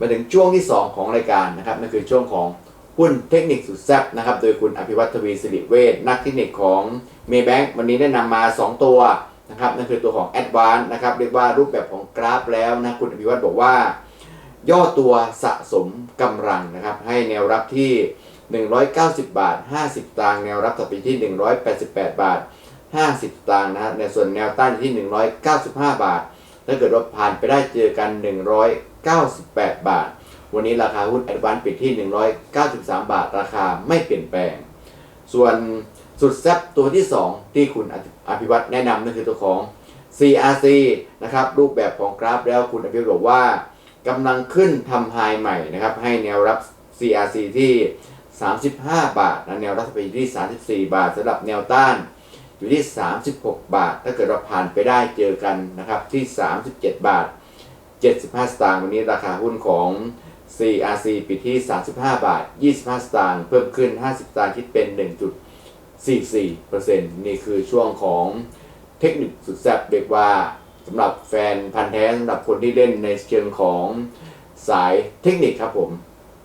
มาถึงช่วงที่ 2 ของรายการนะครับนั่นคือช่วงของหุ้นเทคนิคสุดแซ่บนะครับโดยคุณอภิวัตทวีสิริเวชนักเทคนิคของเมย์แบงค์วันนี้ได้นำมา 2 ตัวนะครับนั่นคือตัวของ a d v a n c e นะครับเรียกว่ารูปแบบของกราฟแล้วนะคุณอภิวัตบอกว่า ย่อตัวสะสมกำลังนะครับให้แนวรับที่ 190 บาท 50ตางค์แนวรับต่อไปที่ 188 บาท 50ตางค์นะครับในส่วนแนวต้านอยู่ที่ 195 บาท ถ้าเกิดว่าผ่านไปได้เจอกัน 198 บาท วันนี้ราคาหุ้นแอดวานปิดที่ 193 บาท ราคาไม่เปลี่ยนแปลง ส่วนสุดแซ่บตัวที่ 2 ที่คุณอภิวัตแนะนำนั่นคือตัวของ CRC นะครับรูปแบบของกราฟแล้วคุณอภิวัตบอกว่ากำลังขึ้นทำไฮใหม่นะครับให้แนวรับ CRC ที่ 35 บาทนะแนวรับไปที่ 34 บาทสำหรับแนวต้าน อยู่ที่ 36 บาท ถ้าเกิดเราผ่านไปได้เจอกันนะครับที่ 37 บาท 75 สตางค์วันนี้ราคาหุ้นของ CRC ปิดที่ 35 บาท 25 สตางค์เพิ่มขึ้น 50 สตางค์คิดเป็น 1.44%นี่คือช่วงของเทคนิคสุดแซ่บเรียกว่าสำหรับแฟนพันธ์แท้สำหรับคนที่เล่นในเชิงของสายเทคนิคครับผม